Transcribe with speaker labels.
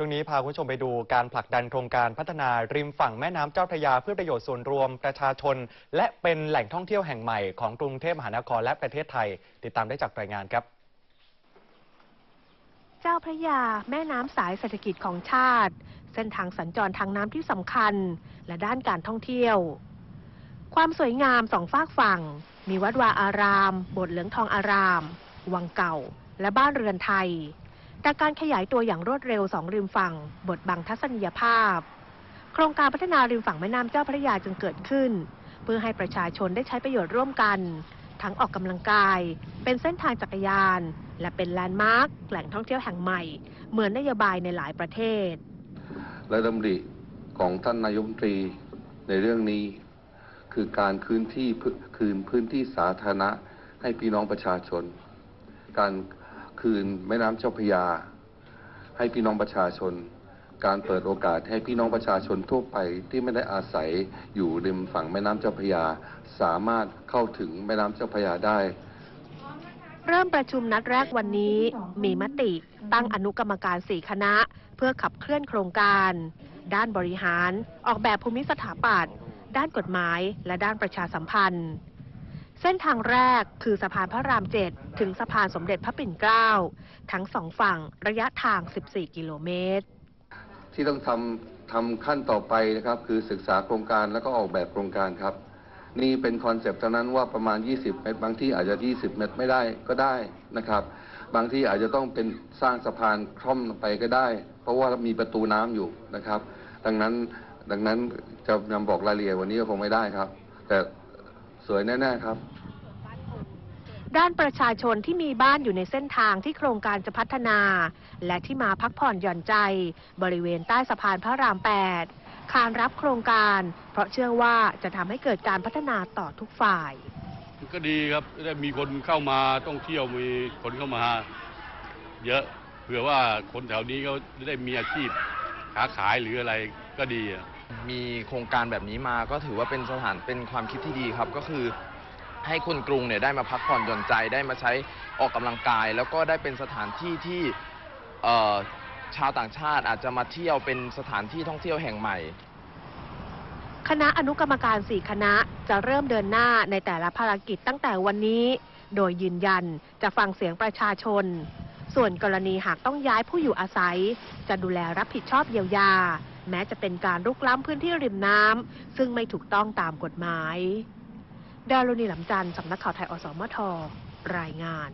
Speaker 1: ช่วงนี้พาคุณผู้ชมไปดูการผลักดันโครงการพัฒนาริมฝั่งแม่น้ำเจ้าพระยาเพื่อประโยชน์ส่วนรวมประชาชน และเป็นแหล่งท่องเที่ยวแห่งใหม่ของกรุงเทพมหานครและประเทศไทย ติดตามได้จากรายงานครับ
Speaker 2: เจ้าพระยา แม่น้ำสายเศรษฐกิจของชาติ เส้นทางสัญจรทางน้ำที่สำคัญ และด้านการท่องเที่ยว ความสวยงามสองฝากฝั่ง มีวัดวาอาราม โบสถ์เหลืองทองอาราม วังเก่า และบ้านเรือนไทย แต่การขยายตัวอย่างรวดเร็วสองริมฝั่งบทบังทัศนียภาพ โครงการพัฒนาริมฝั่งแม่น้ำเจ้าพระยาจึงเกิดขึ้น เพื่อให้ประชาชนได้ใช้ประโยชน์ร่วมกัน ทั้งออกกำลังกาย เป็นเส้นทางจักรยาน และเป็นแลนด์มาร์คแหล่งท่องเที่ยวแห่งใหม่ เหมือนนโยบายในหลายประเทศ
Speaker 3: และดำริของท่านนายมนตรีในเรื่องนี้ คือการคืนที่คืนพื้นที่สาธารณะให้พี่น้องประชาชน การ คืนแม่น้ำเจ้าพระยา ให้พี่น้องประชาชน การเปิดโอกาสให้พี่น้องประชาชนทั่วไปที่ไม่ได้อาศัยอยู่ริมฝั่งแม่น้ำเจ้าพระยา สามารถเข้าถึงแม่น้ำเจ้าพระยาได้
Speaker 2: เริ่มประชุมนัดแรกวันนี้ มีมติตั้งอนุกรรมการสี่คณะ เพื่อขับเคลื่อนโครงการ ด้านบริหาร ออกแบบภูมิสถาปัตย์ด้านกฎหมาย และด้านประชาสัมพันธ์ เส้นทางแรกคือสะพานพระรามเจ็ดถึงสะพานสมเด็จพระปิ่นเกล้าทั้งสองฝั่งระยะทาง 14 กิโลเมตร
Speaker 3: ที่ต้องทำทำขั้นต่อไปนะครับ คือศึกษาโครงการแล้วก็ออกแบบโครงการครับ นี่เป็นคอนเซปต์เท่านั้นว่าประมาณ 20 เมตร บางที่อาจจะ 20 เมตรไม่ได้ก็ได้นะครับ บางที่อาจจะต้องเป็นสร้างสะพานคล่อมไปก็ได้ เพราะว่ามีประตูน้ำอยู่นะครับ ดังนั้นดังนั้นจะนำบอกรายละเอียดวันนี้ก็คงไม่ได้ครับ แต่ สวยแน่ๆครับ
Speaker 2: ด้านประชาชนที่มีบ้านอยู่ในเส้นทางที่โครงการจะพัฒนา และที่มาพักผ่อนหย่อนใจ บริเวณใต้สะพานพระราม 8 คานรับโครงการ เพราะเชื่อว่าจะทำให้เกิดการพัฒนาต่อทุกฝ่าย
Speaker 4: ก็ดีครับได้มีคนเข้ามาท่องเที่ยวมีคนเข้ามา เยอะเผื่อว่าคนแถวนี้เขาจะได้มีอาชีพค้าขายหรืออะไรก็ดีอะ
Speaker 5: มีโครงการแบบนี้มาก็ถือว่าเป็นสถานเป็นความคิดที่ดีครับ ก็คือ ให้คนกรุงเนี่ยได้มาพักผ่อนหย่อนใจได้มาใช้ออกกำลังกาย แล้วก็ได้เป็นสถานที่ที่เอ่อชาวต่างชาติอาจจะมาเที่ยวเป็นสถานที่ท่องเที่ยวแห่งใหม่
Speaker 2: คณะอนุกรรมการ 4 คณะจะเริ่มเดินหน้าในแต่ละภารกิจตั้งแต่วันนี้ โดยยืนยันจะฟังเสียงประชาชน ส่วนกรณีหากต้องย้ายผู้อยู่อาศัย จะดูแลรับผิดชอบเยียวยา แม้จะเป็นการรุกล้ำพื้นที่ริมน้ำซึ่งไม่ถูกต้องตามกฎหมายดารุณีหลำจันทร์สำนักข่าวไทยอสมทรายงาน